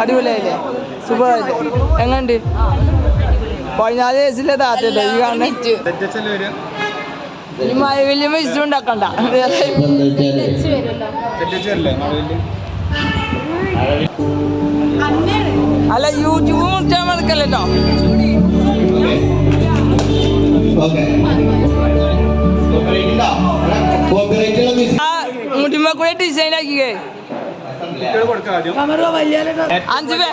അടിപൊളിയായില്ലേ? സൂപ്പറായില്ലേ എങ്ങണ്ട് പതിനാല് വയസ്സിലെ താത്തല്ലേ ഈ കാണുന്ന? ഈ മഴ വലിയ മിസ് ഉണ്ടാക്കണ്ട. വേറെ തെറ്റച്ചല്ലേ അല്ല യൂട്യൂബ് മുറിച്ചാൽ മറക്കല്ലോ മുടിമ ഡിസൈൻ ആക്കിയേ അഞ്ച് പേ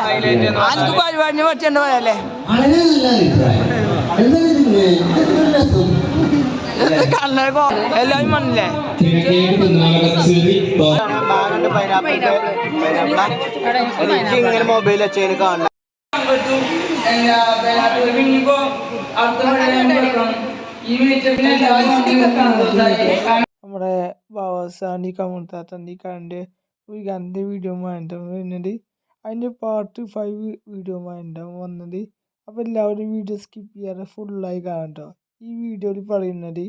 അഞ്ച് പരിപാടിന് പറ്റേണ്ട പോയല്ലേ? കണ്ണൊക്കെ എല്ലാവരും മണ്ണില്ലേ ഇങ്ങനെ മൊബൈൽ വെച്ചതിന് കാണണം. നമ്മുടെ ബാബാസാനി കമുത്താത്തന്തി കണ്ട് ഒരു ഗാന്റെ വീഡിയോ വേണ്ടാവും വരുന്നത് അതിന്റെ പാർട്ട് ഫൈവ് വീഡിയോ വേണ്ടാവും വന്നത് അപ്പോൾ എല്ലാവരും വീഡിയോ സ്കിപ്പ് ചെയ്യാതെ ഫുള്ളായി കാണണ്ട ഈ വീഡിയോയിൽ പറയുന്നത്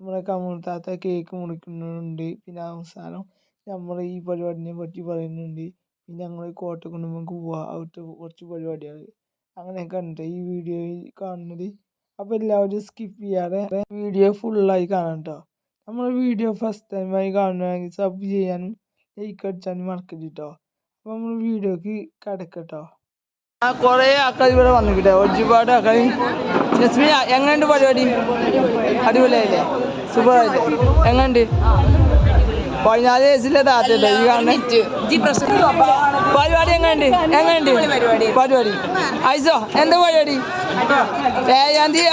നമ്മുടെ താത്ത കേക്ക് മുറിക്കുന്നുണ്ട്. പിന്നെ അവസാനം നമ്മൾ ഈ പരിപാടിനെ പറ്റി പറയുന്നുണ്ട്. പിന്നെ ഞങ്ങൾ കോട്ടക്കുണ്ടുമ്പോൾ പോവുക അവിടുത്തെ കുറച്ച് പരിപാടികൾ അങ്ങനെയൊക്കെ ഉണ്ട് ഈ വീഡിയോയിൽ കാണുന്നത് അപ്പോൾ എല്ലാവരും സ്കിപ്പ് ചെയ്യാതെ വീഡിയോ ഫുള്ളായി കാണാം കേട്ടോ നമ്മൾ വീഡിയോ ഫസ്റ്റ് ടൈമായി കാണുകയാണെങ്കിൽ സബ് ചെയ്യാനും ലൈക്ക് അടിച്ചാൽ മറക്കരുത് കേട്ടോ അപ്പോൾ നമ്മൾ വീഡിയോക്ക് കിടക്കട്ടോ. ആ കുറേ ആൾക്കാർ ഇവിടെ വന്നിക്കിട്ടെ. ഒരുപാട് ആൾക്കാർ എങ്ങനെയുണ്ട് പരിപാടി? അടിപൊളിയായില്ലേ? സൂപ്പറായില്ലേ എങ്ങനെയുണ്ട്? പതിനാല് വയസ്സിലെ താത്തല്ലേ ഈ കാണുന്ന? പരിപാടി എങ്ങനെയുണ്ട്? എങ്ങനെയുണ്ട്? പരിപാടി. ഐസോ എന്താ പരിപാടി? ഏഴാം തീയതി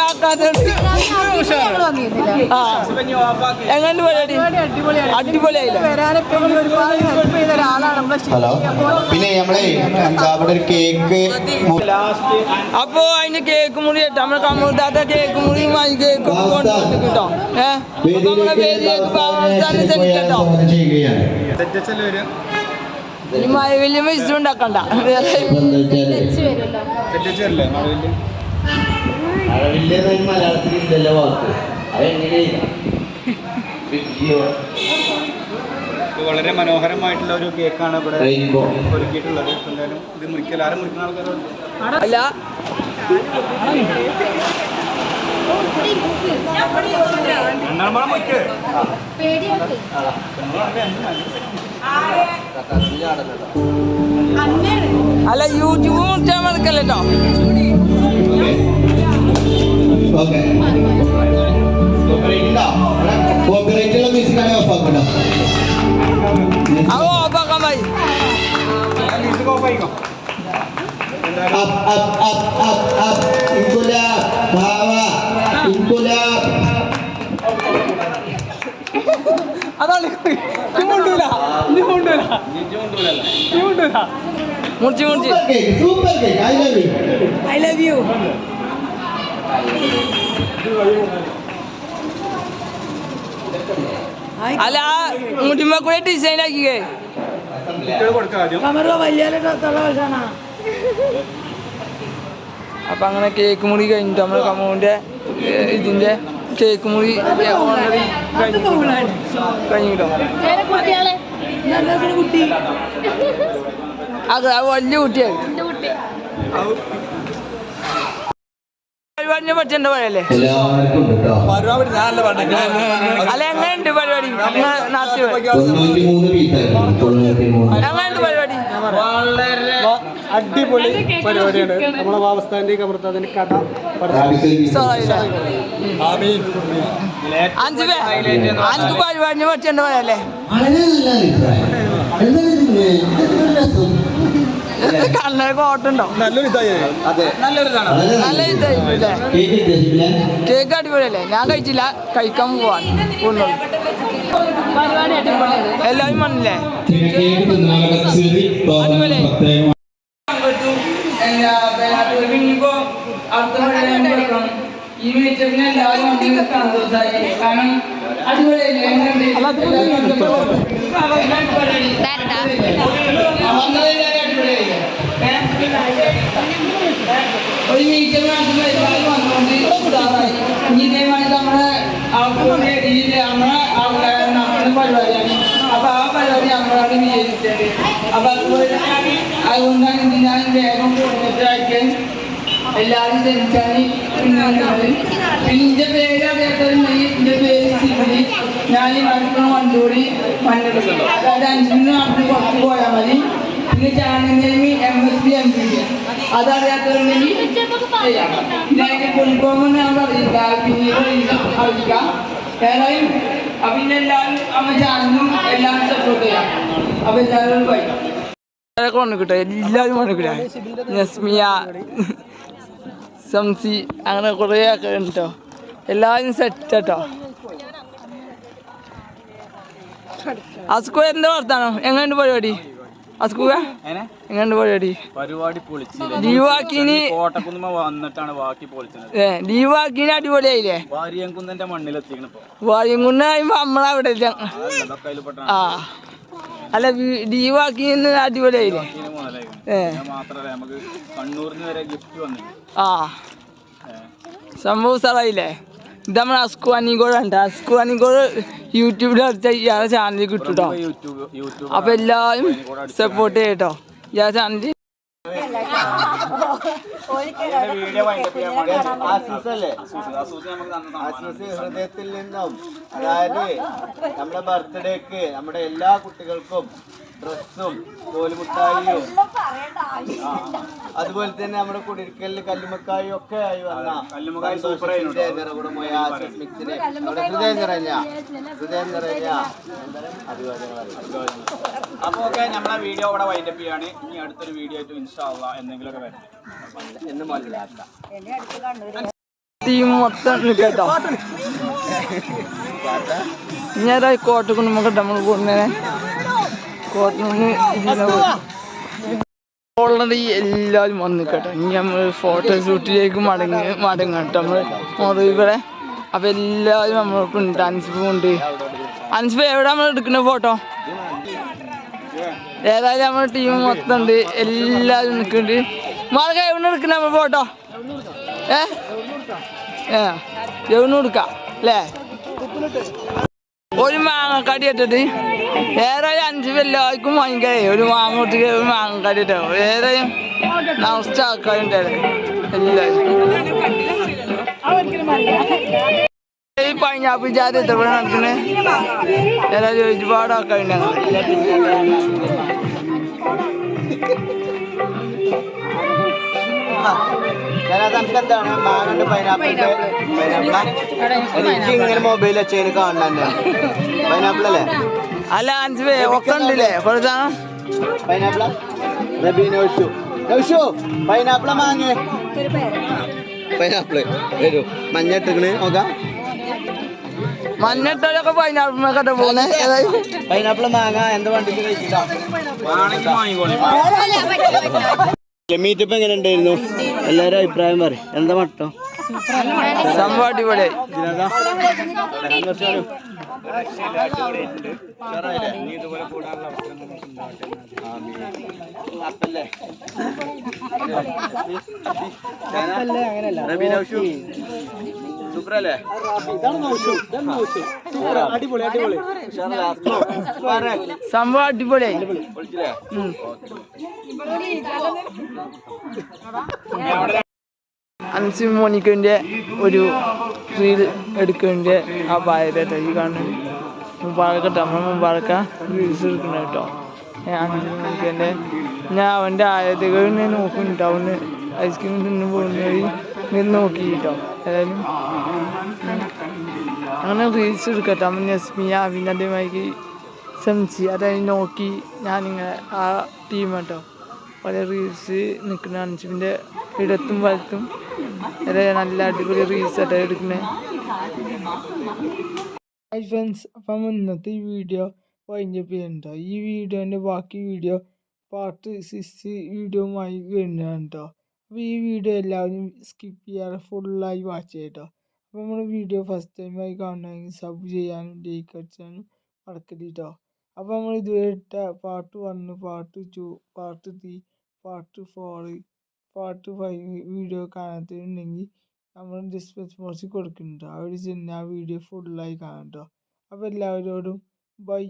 ആ എങ്ങനെയുണ്ട് പരിപാടി? അടിപൊളിയായില്ലേ? ഹലോ. പിന്നെ നമ്മളെ എന്താ അവിടെ ഒരു കേക്ക് അപ്പൊ അതിന് കേക്ക് മുറി കേട്ടോ. നമ്മളെ കമ്മൂത്താത്ത കേക്ക് മുറിയും അതിന് കേക്ക് കൊണ്ടുവന്നിട്ട് കേട്ടോ. ഏഹ് നമ്മളെ വേദിയിലേക്ക് പാവസ്ഥാനം ക്ഷണിക്കട്ടോ ചെയ്യുകയാണ്. വലിയ മിസ് ഉണ്ടാക്കണ്ട. മലയാളത്തിൽ ഇല്ലല്ലോ വാക്ക്. വളരെ മനോഹരമായിട്ടുള്ള ഒരു കേക്കാണ് ഇവിടെ റെയിൻബോ. ഒരുക്കിയിട്ടുള്ളത്. എന്തായാലും ഇത് മുറിക്കൽ ആരും മുറിക്കുന്ന ആൾക്കാരുണ്ട് അല്ല യൂട്യൂബ് മുറിച്ചാൽ മറക്കല്ലോ കോപ്പിറൈറ്റുള്ള മ്യൂസിക്കാണ് ഓഫ് ആക്കണം അത് ഓപ്പാക്കാൻ പോയി മ്യൂസിക് ഓഫ് ആയിക്കോ? എന്തായാലും up up up up up. Inquilab ഭാവ ഇൻകുലാബ് അതാണ്. കൊണ്ടൂല ഇനി കൊണ്ടൂല ഇനി കൊണ്ടൂല മുറിച്ച് മുറിച്ച് super cake super cake I love you I love you അല്ല മുടിമ കൂടെ ഡിസൈൻ കൊടുക്കാം വലിയ കൊടുക്കാം ആദ്യം അപ്പൊ അങ്ങനെ കേക്ക് മുറി കഴിഞ്ഞിട്ട് നമ്മുടെ കമ്മൂന്റെ ഇതിന്റെ കേക്ക് മുറി കഴിഞ്ഞിട്ടോ? അത് വലിയ കുട്ടിയായി. പരിപാടിനെ എന്താ പറയല്ലേ? അല്ല എങ്ങനെയുണ്ട് പരിപാടി? നാട്ടിൽ എങ്ങനെയുണ്ട് പരിപാടി? അടിപൊളി പരിപാടിയാണ്. നമ്മളെ വാവസ്ഥാന്റെ കമർത്താതിന്റെ കഥ. അഞ്ച് പരിപാടിനെ? കണ്ണൊക്കെ ഓട്ടുണ്ടോ? നല്ലൊരു കേക്ക് അടിപൊളിയല്ലേ? ഞാൻ കഴിച്ചില്ല. കഴിക്കാൻ പോവാൻ എല്ലാവരും ചെറി അടിപൊളി. പ്രത്യേകം ഈ മീറ്റപ്പിന് എല്ലാവരും വന്നതിൽ സന്തോഷമായി കാരണം അടിപൊളിയല്ലേ എങ്ങനെയുണ്ട്? വന്നതെല്ലാവരും അടിപൊളിയായില്ലേ? ഏ? ഒരു മീറ്റർ നടത്തുമ്പോൾ എല്ലാവരും വന്നുകൊണ്ട് ഉഷാറായി. ഇനി ഇതേമാതിരി നമ്മുടെ ആൾക്കാരുടെ ഇടയിൽ നമ്മളെ ആൾക്കാരെ നടത്തുന്ന പരിപാടിയാണ് അപ്പൊ ആ പരിപാടി നമ്മളാണ് വിജയിച്ചത് അപ്പൊ അതുപോലെ അതുകൊണ്ടാണ് ഇത് ഞാൻ വേഗം കൊടുത്തിട്ട് എല്ലാവരും ക്ഷണിച്ചാൽ പിന്നെ പേര് എന്റെ പേര് സിബിലി. ഞാൻ ഈ നടക്കുന്ന വണ്ടൂരി മണ്ണെടുക്കും അതായത് അഞ്ചിന് നാട്ടിൽ കുറച്ച് പോയാൽ മതി. പിന്നെ name M S B M P അതറിയാത്തവരുണ്ടെങ്കിൽ ചെയ്യാം. പിന്നെ ഫോം ഞാൻ അറിയില്ല പിന്നീട് അറിയിക്കാം. ഏതായാലും അപ്പം പിന്നെ എല്ലാവരും അമ്മ ചാനലും എല്ലാവരും സപ്പോർട്ട് ചെയ്യാം. അപ്പം എല്ലാവരും പോയി. എല്ലാവരും നസ്മിയ സംസി അങ്ങനെ കുറേ ഒക്കെ ഉണ്ട് കേട്ടോ എല്ലാവരും സെറ്റ് കേട്ടോ അസ്കു എന്താ വർത്താനോ? എങ്ങനെയുണ്ട് പരിപാടി? അസ്കുക ഏനെ എങ്ങനെയുണ്ട് പരിപാടി? പരിപാടി ലീവാക്കിനി ലീവാക്കിന് കോട്ടക്കുന്നുമ വന്നിട്ടാണ് ബാക്കി പൊളിച്ചത്. ഏ ലീവാക്കിന് അടിപൊളിയായില്ലേ? വാരിയംകുന്നന്റെ മണ്ണിലെത്തിക്കണ കഴിയുമ്പോ നമ്മളവിടെ പെട്ടാണ് ആ. അല്ല ലീവാക്കിന് അടിപൊളിയായില്ലേ? ആ. സംഭവം സ്ഥലമായില്ലേ ഇത് നമ്മൾ അസ്കു അനിഗോഡ് ഉണ്ട്. അസ്കു അനിഗോഡ് യൂട്യൂബിൽ അടിച്ച ഇയാളെ ചാനലിൽ കിട്ടും കേട്ടോ അപ്പൊ എല്ലാവരും സപ്പോർട്ട് ചെയ്യട്ടോ ഇയാളെ ചാനലിൽ ഹൃദയത്തിൽ നിന്നും അതായത് നമ്മുടെ ബർത്ത്ഡേക്ക് നമ്മുടെ എല്ലാ കുട്ടികൾക്കും ഡ്രസ്സും കോലുമുട്ടായിയും ആ, അതുപോലെ തന്നെ നമ്മുടെ കുടിരിക്കലിന് കല്ലുമക്കായും ഒക്കെ ആയി വന്ന സന്തോഷത്തിന്റെ നിറകുടമായ ആശീസ് മിക്സിന്. നമ്മുടെ ഹൃദയം നിറഞ്ഞ ഹൃദയം നിറഞ്ഞ. അപ്പൊ ഓക്കെ നമ്മളെ വീഡിയോ ഇവിടെ വൈൻഡപ്പ് ചെയ്യാണ്. ഇനി അടുത്തൊരു വീഡിയോ ആയിട്ട് ഇൻഷാള്ള എന്തെങ്കിലുമൊക്കെ വരുന്നത് ടീം മൊത്തം കേട്ടോ. ഞാൻ കോട്ടക്കുന്ന് നമുക്ക് നമ്മൾ പോകുന്നേ. കോട്ടക്കുന്ന് ഓൾറെഡി എല്ലാവരും വന്നു കേട്ടോ. ഇനി നമ്മൾ ഫോട്ടോ ഷൂട്ടിലേക്ക് മടങ്ങി മടങ്ങും കേട്ടോ. നമ്മൾ മുറിവിടെ അപ്പം എല്ലാവരും നമ്മൾക്ക് ഉണ്ട്. അൻസിഫ് ഉണ്ട്. അൻസിഫ് എവിടെ നമ്മൾ എടുക്കുന്ന ഫോട്ടോ ഏതായാലും നമ്മുടെ ടീം മൊത്തം ഉണ്ട്. എല്ലാവരും നിൽക്കുന്നുണ്ട്. മാർഗ എവിടെ നമ്മൾ ഫോട്ടോ ഏ? ഏ എവിടെ അല്ലേ? ഒരു മാങ്ങ കടി ഇട്ടിട്ട് ഏതായാലും അഞ്ച് എല്ലാവർക്കും വാങ്ങിക്കേ. ഒരു മാങ്ങ ഇട്ടിട്ട് ഒരു മാങ്ങ കടി ഇട്ടോ ഏതായാലും നിറച്ച ആൾക്കാരുണ്ടായിരുന്നു എല്ലാവരും ഈ പൈനാപ്പിൾ ജാതി എത്ര നടക്കുന്നത് ഏതായാലും ഒരുപാട് ആൾക്കാരുണ്ടായിരുന്നു ഞാനത് നമുക്ക് എന്താണ് മാങ്ങണ്ട് പൈനാപ്പിളിന്റെ എനിക്ക് ഇങ്ങനെ മൊബൈൽ വെച്ചതിന് കാണുന്ന പൈനാപ്പിൾ അല്ലേ? അല്ല അഞ്ച് ഒക്കെ ഉണ്ടല്ലേ? കൊടുത്താ പൈനാപ്പിള റബി നൗഷു നൗഷു പൈനാപ്പിള മാങ്ങ? പൈനാപ്പിൾ വരൂ. മഞ്ഞ ഇട്ടിക്കണ്. നോക്കാം. മഞ്ഞട്ടൊക്കെ ഏതായാലും പൈനാപ്പിൾ മാങ്ങ. എന്ത് വണ്ടിക്ക് കഴിച്ചിട്ടാ? മീറ്റപ്പ് എങ്ങനെ ഉണ്ടായിരുന്നു? എല്ലാവരും അഭിപ്രായം പറയും. എന്താ മട്ടോ? സംഭവം അടിപൊളിയായി. സൂപ്പറല്ലേ? അടിപൊളി അടിപൊളി. സംഭവം അടിപൊളിയായി. അൻസി മോണിക്കന്റെ ഒരു റീൽ എടുക്കുന്നതിന്റെ ആ പായരട്ടോ ഈ കാണുന്നത് മുമ്പാകട്ടെ നമ്മൾ മുമ്പാറക്ക റീൽസ് എടുക്കണം കേട്ടോ. അഞ്ചു മോണിക്കന്റെ. ഞാൻ അവന്റെ ഞാൻ നോക്കുന്നുണ്ട്. അവന് ഐസ്ക്രീം തിന്നു പോകുന്ന വഴി ഞാൻ നോക്കി കേട്ടോ ഏതായാലും. അങ്ങനെ റീൽസ് എടുക്കട്ടെ അമ്മ നസ്മിയ പിന്നെ അതേമാതിരി അതായത് നോക്കി ഞാനിങ്ങനെ ആ ടീം കേട്ടോ പല റീൽസ് നിൽക്കുന്ന അൻസിന്റെ ഇടത്തും വലത്തും അതായത് നല്ല അടിപൊളി റീൽസ് ആട്ടോ എടുക്കുന്നത് ഫ്രണ്ട്സ് അപ്പം ഇന്നത്തെ ഈ വീഡിയോ വൈൻഡപ്പ് ചെയ്യണ്ടോ ഈ വീഡിയോന്റെ ബാക്കി വീഡിയോ പാർട്ട് സിക്സ് വീഡിയോയുമായി വരുന്നതാണ് കേട്ടോ അപ്പോൾ ഈ വീഡിയോ എല്ലാവരും സ്കിപ്പ് ചെയ്യാതെ ഫുള്ളായി വാച്ച് ചെയ്യട്ടോ. അപ്പോൾ നമ്മൾ വീഡിയോ ഫസ്റ്റ് ടൈമായി കാണണമെങ്കിൽ സബ് ചെയ്യാനും ലൈക്ക് അടിച്ചാനും മറക്കരുത് കേട്ടോ അപ്പോൾ നമ്മൾ ഇതുവരെ ഇട്ട part one part two part three part four part five video കാണാത്തതുണ്ടെങ്കിൽ നമ്മൾ ഡിസ്ക്രിപ്ഷൻ ബോക്സിൽ കൊടുക്കുന്നുണ്ട്. അവിടെ ചെന്ന് ആ വീഡിയോ ഫുള്ളായി കാണാം കേട്ടോ അപ്പോൾ എല്ലാവരോടും ബൈ